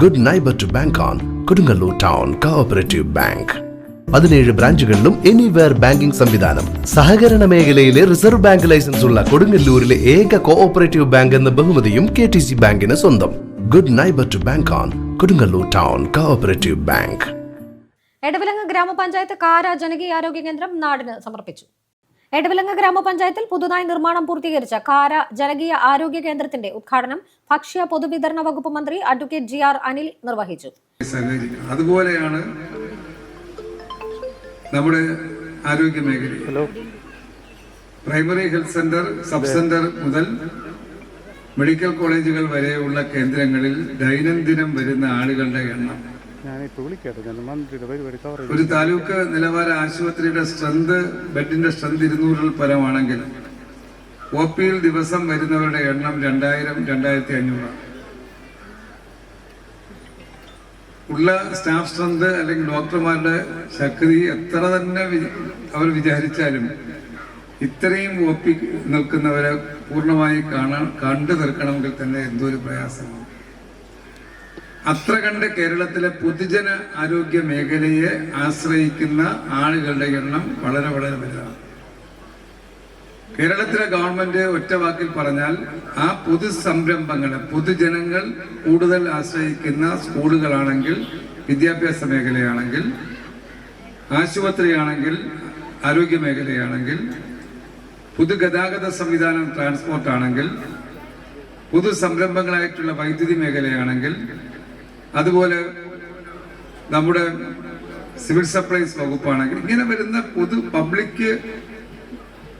Good neighbour to bank on Kodungallur town cooperative bank പതിനേഴ് ബ്രാഞ്ചുകളിലും anywhere banking സംവിധാനം. സഹകരണ മേഖലയിലെ റിസർവ് ബാങ്ക് ലൈസൻസ് ഉള്ള കൊടുങ്ങല്ലൂരിലെ ഏക കോഓപ്പറേറ്റീവ് ബാങ്ക് എന്ന ബഹുമതിയും കെ ടി സി ബാങ്കിന് സ്വന്തം. Good neighbour to bank on Kodungallur town cooperative bank Edavilangu ഗ്രാമപഞ്ചായത്ത് കാര ജനകീയ ആരോഗ്യ കേന്ദ്രം നാടിന് സമർപ്പിച്ചു. എടവിലങ്ങ് ഗ്രാമപഞ്ചായത്തിൽ പുതുതായി നിർമ്മാണം പൂർത്തീകരിച്ച കാര ജനകീയ ആരോഗ്യ കേന്ദ്രത്തിന്റെ ഉദ്ഘാടനം ഭക്ഷ്യ പൊതുവിതരണ വകുപ്പ് മന്ത്രി അഡ്വക്കേറ്റ് ജി ആർ അനിൽ നിർവഹിച്ചു. അതുപോലെയാണ് നമ്മുടെ ആരോഗ്യ മേഖല primary health centre sub centre മുതൽ മെഡിക്കൽ കോളേജുകൾ വരെയുള്ള കേന്ദ്രങ്ങളിൽ ദൈനംദിനം വരുന്ന ആളുകളുടെ എണ്ണം ഒരു താലൂക്ക് നിലവാര ആശുപത്രിയുടെ സ്ട്രെങ്ത് ബെഡിന്റെ സ്ട്രെങ്ത് ഇരുന്നൂറിൽ പരമാണെങ്കിൽ ഒ പിയിൽ ദിവസം വരുന്നവരുടെ എണ്ണം രണ്ടായിരം രണ്ടായിരത്തി അഞ്ഞൂറാണ്. ഉള്ള സ്റ്റാഫ് സ്ട്രെങ്ത് അല്ലെങ്കിൽ ഡോക്ടർമാരുടെ ശക്തി എത്ര തന്നെ അവർ വിചാരിച്ചാലും ഇത്രയും ഒ പി നിൽക്കുന്നവരെ പൂർണമായി കാണാൻ കണ്ടു തീർക്കണമെങ്കിൽ തന്നെ എന്തോ ഒരു പ്രയാസമാണ്. അത്ര കണ്ട് കേരളത്തിലെ പൊതുജന ആരോഗ്യ മേഖലയെ ആശ്രയിക്കുന്ന ആളുകളുടെ എണ്ണം വളരെ വളരെ വലുതാണ്. കേരളത്തിലെ ഗവൺമെന്റ് ഒറ്റ വാക്കിൽ പറഞ്ഞാൽ ആ പൊതു സംരംഭങ്ങളെ പൊതുജനങ്ങൾ കൂടുതൽ ആശ്രയിക്കുന്ന സ്കൂളുകളാണെങ്കിൽ വിദ്യാഭ്യാസ മേഖലയാണെങ്കിൽ ആശുപത്രിയാണെങ്കിൽ ആരോഗ്യ മേഖലയാണെങ്കിൽ പൊതുഗതാഗത സംവിധാനം ട്രാൻസ്പോർട്ട് ആണെങ്കിൽ പൊതു സംരംഭങ്ങളായിട്ടുള്ള വൈദ്യുതി മേഖലയാണെങ്കിൽ അതുപോലെ നമ്മുടെ സിവിൽ സപ്ലൈസ് വകുപ്പാണെങ്കിൽ ഇങ്ങനെ വരുന്ന പൊതു പബ്ലിക്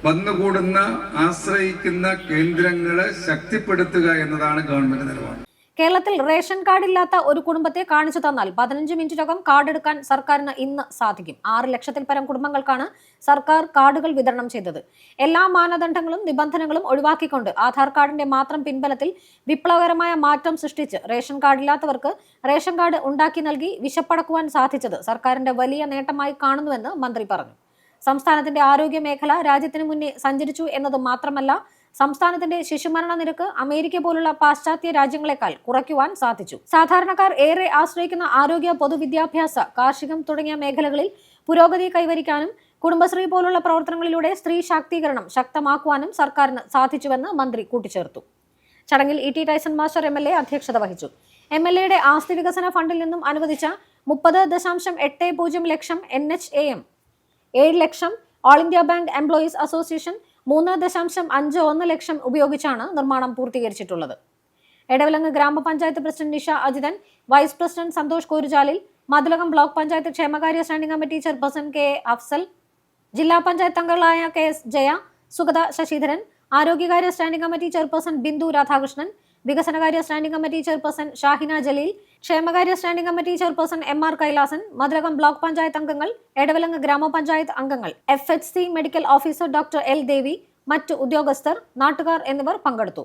വന്നുകൂടുന്ന ആശ്രയിക്കുന്ന കേന്ദ്രങ്ങളെ ശക്തിപ്പെടുത്തുക എന്നതാണ് ഗവൺമെന്റ് നിലപാട്. കേരളത്തിൽ റേഷൻ കാർഡ് ഇല്ലാത്ത ഒരു കുടുംബത്തെ കാണിച്ചു തന്നാൽ പതിനഞ്ച് മിനിറ്റിനകം കാർഡ് എടുക്കാൻ സർക്കാരിന് ഇന്ന് സാധിക്കും. ആറ് ലക്ഷത്തിൽ പരം കുടുംബങ്ങൾക്കാണ് സർക്കാർ കാർഡുകൾ വിതരണം ചെയ്തത്. എല്ലാ മാനദണ്ഡങ്ങളും നിബന്ധനകളും ഒഴിവാക്കിക്കൊണ്ട് ആധാർ കാർഡിന്റെ മാത്രം പിൻബലത്തിൽ വിപ്ലവകരമായ മാറ്റം സൃഷ്ടിച്ച് റേഷൻ കാർഡ് ഇല്ലാത്തവർക്ക് റേഷൻ കാർഡ് ഉണ്ടാക്കി നൽകി വിശപ്പടക്കുവാൻ സാധിച്ചത് സർക്കാരിന്റെ വലിയ നേട്ടമായി കാണുന്നുവെന്ന് മന്ത്രി പറഞ്ഞു. സംസ്ഥാനത്തിന്റെ ആരോഗ്യ മേഖല രാജ്യത്തിന് മുന്നേ സഞ്ചരിച്ചു എന്നത് മാത്രമല്ല സംസ്ഥാനത്തിന്റെ ശിശുമരണ നിരക്ക് അമേരിക്ക പോലുള്ള പാശ്ചാത്യ രാജ്യങ്ങളെക്കാൾ കുറയ്ക്കുവാൻ സാധിച്ചു. സാധാരണക്കാർ ഏറെ ആശ്രയിക്കുന്ന ആരോഗ്യ പൊതുവിദ്യാഭ്യാസ കാർഷികം തുടങ്ങിയ മേഖലകളിൽ പുരോഗതി കൈവരിക്കാനും കുടുംബശ്രീ പോലുള്ള പ്രവർത്തനങ്ങളിലൂടെ സ്ത്രീ ശാക്തീകരണം ശക്തമാക്കുവാനും സർക്കാരിന് സാധിച്ചുവെന്ന് മന്ത്രി കൂട്ടിച്ചേർത്തു. ചടങ്ങിൽ E T Tyson master M L A അധ്യക്ഷത വഹിച്ചു. എം എൽ എയുടെ ആസ്തി വികസന ഫണ്ടിൽ നിന്നും അനുവദിച്ച മുപ്പത് ദശാംശം എട്ട് പൂജ്യം ലക്ഷം എൻ എച്ച് എ എം ഏഴ് ലക്ഷം all India bank employees association മൂന്ന് ദശാംശം അഞ്ച് ഒന്ന് ലക്ഷം ഉപയോഗിച്ചാണ് നിർമ്മാണം പൂർത്തീകരിച്ചിട്ടുള്ളത്. എടവിലങ്ങ് ഗ്രാമപഞ്ചായത്ത് president Nisha Ajithan vice president Santhosh കോരുജാലിൽ Mathilakam block panchayat ക്ഷേമകാര്യ standing committee chairperson K Afsal ജില്ലാ പഞ്ചായത്ത് അംഗങ്ങളായ K S Jaya Sugatha Sasidharan ആരോഗ്യകാര്യ standing committee chairperson Bindu Radhakrishnan വികസനകാര്യ standing committee chairperson Shahina Jaleel ക്ഷേമകാര്യ standing committee chairperson M R Kailasan Mathilakam block panchayat അംഗങ്ങൾ എടവലങ്ങ് ഗ്രാമപഞ്ചായത്ത് അംഗങ്ങൾ F medical officer doctor L Devi മറ്റ് ഉദ്യോഗസ്ഥർ നാട്ടുകാർ എന്നിവർ പങ്കെടുത്തു.